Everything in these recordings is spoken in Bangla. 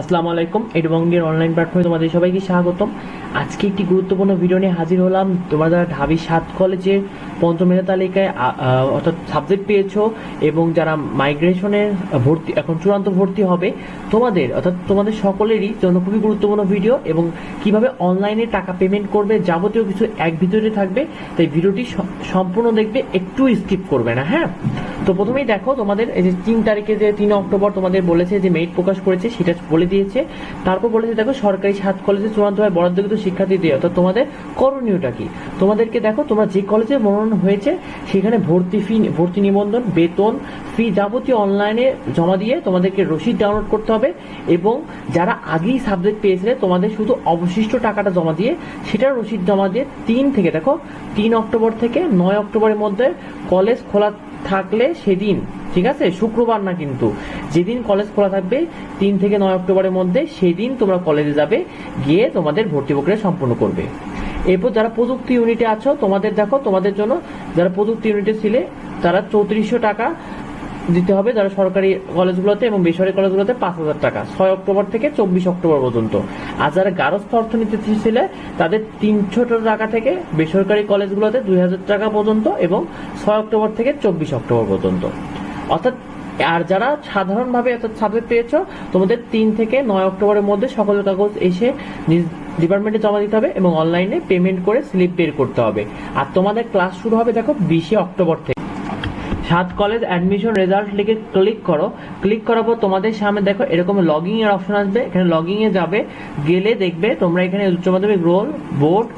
আসসালামু আলাইকুম, এডবঙ্গের অনলাইন প্ল্যাটফর্মে তোমাদের সবাইকে স্বাগতম। আজকে একটি গুরুত্বপূর্ণ ভিডিও নিয়ে হাজির হলাম। তোমরা যারা ঢাবি সাত কলেজের পঞ্চম মেধা তালিকায় অর্থাৎ সাবজেক্ট পেয়েছ এবং যারা মাইগ্রেশনের ভর্তি, এখন চূড়ান্ত ভর্তি হবে, তোমাদের, অর্থাৎ তোমাদের সকলেরই জন্য খুবই গুরুত্বপূর্ণ ভিডিও এবং কীভাবে অনলাইনে টাকা পেমেন্ট করবে যাবতীয় কিছু এক ভিতরে থাকবে, তাই ভিডিওটি সম্পূর্ণ দেখবে, একটু স্কিপ করবে না হ্যাঁ? তো প্রথমেই দেখো তোমাদের, এই যে তিন তারিখে যে তিন অক্টোবর তোমাদের বলেছে যে মেরিট প্রকাশ করেছে, সেটা বলে দিয়েছে। তারপর বলেছে দেখো, সরকারি সাত কলেজে চূড়ান্ত চূড়ান্তভাবে বরাদ্দকৃত শিক্ষার্থী দিয়ে, অর্থাৎ তোমাদের করণীয়টা কি? তোমাদেরকে দেখো, তোমরা যে কলেজে মনোনয়ন হয়েছে, সেখানে ভর্তি ফি, ভর্তি নিবন্ধন, বেতন, ফি যাবতীয় অনলাইনে জমা দিয়ে তোমাদেরকে রসিদ ডাউনলোড করতে হবে এবং যারা আগেই সাবজেক্ট পেয়েছিলে, তোমাদের শুধু অবশিষ্ট টাকাটা জমা দিয়ে, সেটার রসিদ জমা দিয়ে তিন থেকে, দেখো, তিন অক্টোবর থেকে নয় অক্টোবরের মধ্যে কলেজ খোলা থাকলে সেদিন, ঠিক আছে? শুক্রবার না কিন্তু। যেদিন কলেজ খোলা থাকবে, তিন থেকে নয় অক্টোবরের মধ্যে সেদিন তোমরা কলেজে যাবে, গিয়ে তোমাদের ভর্তি প্রক্রিয়া সম্পূর্ণ করবে। এরপর যারা প্রযুক্তি ইউনিটে আছো, তোমাদের দেখো, তোমাদের জন্য যারা প্রযুক্তি ইউনিটে ছিলে, তারা চৌত্রিশশো টাকা দিতে হবে যারা সরকারি কলেজগুলোতে এবং বেসরকারি কলেজগুলোতে পাঁচ হাজার টাকা, ছয় অক্টোবর থেকে চব্বিশ অক্টোবর পর্যন্ত। আর যারা গারস্থ অর্থনীতি ছিলে, তাদের তিনশো টাকা থেকে বেসরকারি কলেজগুলোতে দুই হাজার টাকা পর্যন্ত এবং ছয় অক্টোবর থেকে চব্বিশ অক্টোবর পর্যন্ত। অর্থাৎ, আর যারা সাধারণভাবে অর্থাৎ সাবজেক্ট পেয়েছ, তোমাদের তিন থেকে নয় অক্টোবরের মধ্যে সকল কাগজ এসে নিজ ডিপার্টমেন্টে জমা দিতে হবে এবং অনলাইনে পেমেন্ট করে স্লিপ বের করতে হবে। আর তোমাদের ক্লাস শুরু হবে দেখো বিশে অক্টোবর থেকে। সাত কলেজ অ্যাডমিশন রেজাল্ট লিখে ক্লিক করো। ক্লিক করার পর তোমাদের সামনে দেখো এরকম লগইন এর অপশন আসবে। এখানে লগইন এ যাবে, গেলে দেখবে তোমরা এখানে উচ্চ মাধ্যমিক রোল বোর্ড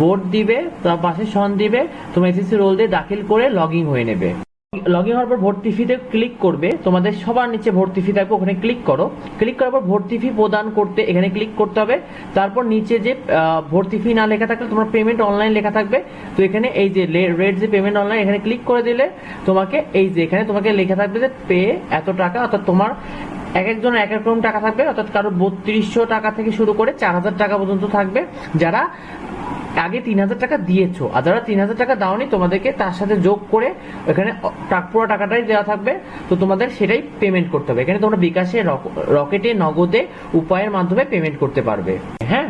বোর্ড দিবে, তার পাশে সন দিবে তুমি এসএসসি রোল দিয়ে দাখিল করে লগ ইন হয়ে নেবে। লগইন হওয়ার পর ভর্তি ফিতে ক্লিক করবে। তোমাদের সবার নিচে ভর্তি ফি থাকবে, ওখানে ক্লিক করো। ক্লিক করার পর ভর্তি ফি প্রদান করতে এখানে ক্লিক করতে হবে। তারপর নিচে যে ভর্তি ফি না লেখা থাকলে তোমার পেমেন্ট অনলাইন লেখা থাকবে। তো এখানে এই যে রেট যে পেমেন্ট অনলাইন এখানে ক্লিক করে দিলে তোমাকে এই যে এখানে তোমাকে লেখা থাকবে যে পে এত টাকা, অর্থাৎ তোমার এক একজনের এক এক রকম টাকা থাকবে, অর্থাৎ কারও বত্রিশশো টাকা থেকে শুরু করে চার হাজার টাকা পর্যন্ত থাকবে। যারা আগে তিন হাজার টাকা দিয়েছ। আর যারা তিন হাজার টাকা দাওনি, তোমাদেরকে তার সাথে যোগ করে এখানে পুরো টাকাটাই দেওয়া থাকবে। তো তোমাদের সেটাই পেমেন্ট করতে হবে। এখানে তোমরা বিকাশে রক- রকেটে, নগদে উপায়ের মাধ্যমে পেমেন্ট করতে পারবে। হ্যাঁ?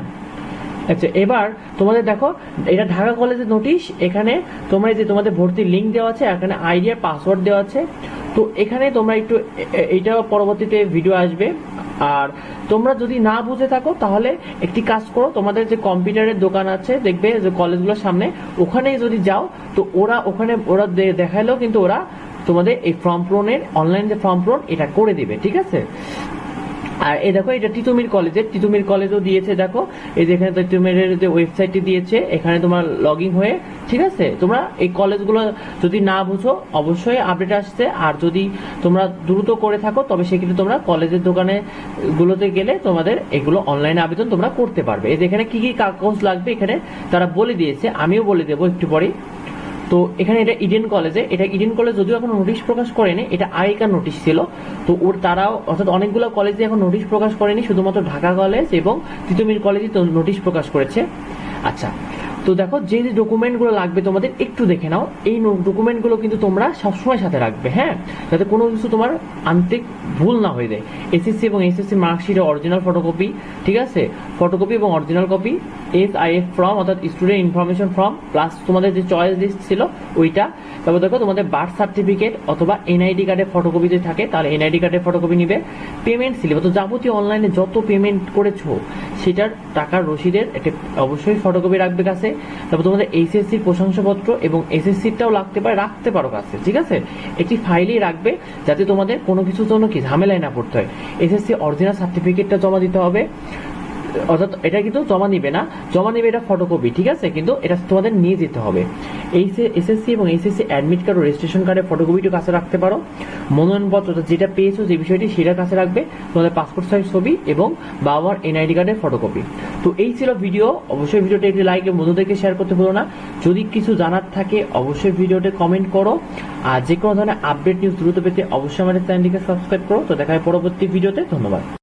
আচ্ছা এবার তোমাদের দেখো, এটা ঢাকা কলেজের নোটিশ এখানে তোমরা যে তোমাদের ভর্তির লিঙ্ক দেওয়া আছে এখানে আইডি আর পাসওয়ার্ড দেওয়া আছে। তো এখানে তোমরা একটু এ- এ- এইটা পরবর্তীতে ভিডিও আসবে। আর তোমরা যদি না বুঝে থাকো, তাহলে একটি কাজ করো, তোমাদের যে কম্পিউটারের দোকান আছে, দেখবে যে কলেজগুলোর সামনে, ওখানেই যদি যাও, তো ওরা ওখানে, ওরা দেখাইলেও কিন্তু ওরা তোমাদের এই ফর্ম পূরণের, অনলাইন যে ফর্ম পূরণ, এটা করে দিবে, ঠিক আছে? আর এই দেখো, এটা তিতুমির কলেজের তিতুমির কলেজও দিয়েছে, দেখো। এই যে এখানে তিতুমিরের যে ওয়েবসাইটটি দিয়েছে, এখানে তোমার লগ ইন হয়ে, ঠিক আছে? তোমরা এই কলেজগুলো যদি না বুঝো, অবশ্যই আপডেট আসছে। আর যদি তোমরা দ্রুত করে থাকো, তবে সেক্ষেত্রে তোমরা কলেজের দোকানে গুলোতে গেলে তোমাদের এগুলো অনলাইনে আবেদন তোমরা করতে পারবে। এই যে এখানে কি কি কাগজ লাগবে এখানে, তারা বলে দিয়েছে। আমিও বলে দেবো একটু পরেই। তো এখানে এটা ইডেন কলেজে এটা ইডেন কলেজ যদিও এখন নোটিশ প্রকাশ করেনি, এটা আগেকার নোটিশ ছিল। তো ওর তারাও, অর্থাৎ অনেকগুলো কলেজে এখন নোটিশ প্রকাশ করেনি, শুধুমাত্র ঢাকা কলেজ এবং তিতুমির কলেজে তো নোটিশ প্রকাশ করেছে। আচ্ছা তো দেখো, যে যে ডকুমেন্টগুলো লাগবে তোমাদের একটু দেখে নাও। এই ডকুমেন্টগুলো কিন্তু তোমরা সবসময় সাথে রাখবে হ্যাঁ? যাতে কোনো কিছু তোমার আনতে ভুল না হয়ে যায়। এসএসসি এবং এসএসসি মার্কশিটের অরিজিনাল ফটোকপি ঠিক আছে? ফটোকপি এবং original copy S I F form অর্থাৎ স্টুডেন্ট ইনফরমেশন ফর্ম প্লাস তোমাদের যে চয়েস লিস্ট ছিল, ওইটা। তারপর দেখো, তোমাদের বার্থ সার্টিফিকেট অথবা এনআইডি কার্ডের ফটোকপি যদি থাকে, তাহলে এনআইডি কার্ডের ফটোকপি নিবে। পেমেন্ট স্লিপ তো যাবতীয় অনলাইনে যত পেমেন্ট করেছ, সেটার টাকার রসিদের একটা অবশ্যই ফটোকপি রাখবে কাছে। তারপর তোমাদের এইচএসসির প্রশংসাপত্র এবং এসএসসিটাও লাগতে পারে, রাখতে পারো কাছে, ঠিক আছে? একটি ফাইলই রাখবে যাতে তোমাদের কোনো কিছুর জন্য কি ঝামেলায় না পড়তে হয়। এসএসসি অরিজিনাল সার্টিফিকেটটা জমা দিতে হবে। অর্থাৎ এটা কিন্তু জমা নিবে না। জমা নিবে এটা ফটোকপি ঠিক আছে? কিন্তু এটা তোমাদের নিয়ে যেতে হবে। এই এসএসসি এবং এসএসসি অ্যাডমিট কার্ড ও রেজিস্ট্রেশন কার্ডের ফটোকপিটা কাছে রাখতে পারো। মনোনয়নপত্র যেটা পেয়েছ, যে বিষয়টি সেটা কাছে রাখবে। তোমাদের পাসপোর্ট সাইজ ছবি এবং বাবার এনআইডি কার্ডের ফটোকপি তো এই ছিল ভিডিও অবশ্যই ভিডিওটা একটি লাইক এবং বন্ধুদেরকে শেয়ার করতে ভুলো না। যদি কিছু জানার থাকে, অবশ্যই ভিডিওতে কমেন্ট করো। আর যে কোনো ধরনের আপডেট নিউজ দ্রুত পেতে অবশ্যই আমাদের চ্যানেলটিকে সাবস্ক্রাইব করো। তো দেখা হয় পরবর্তী ভিডিওতে ধন্যবাদ।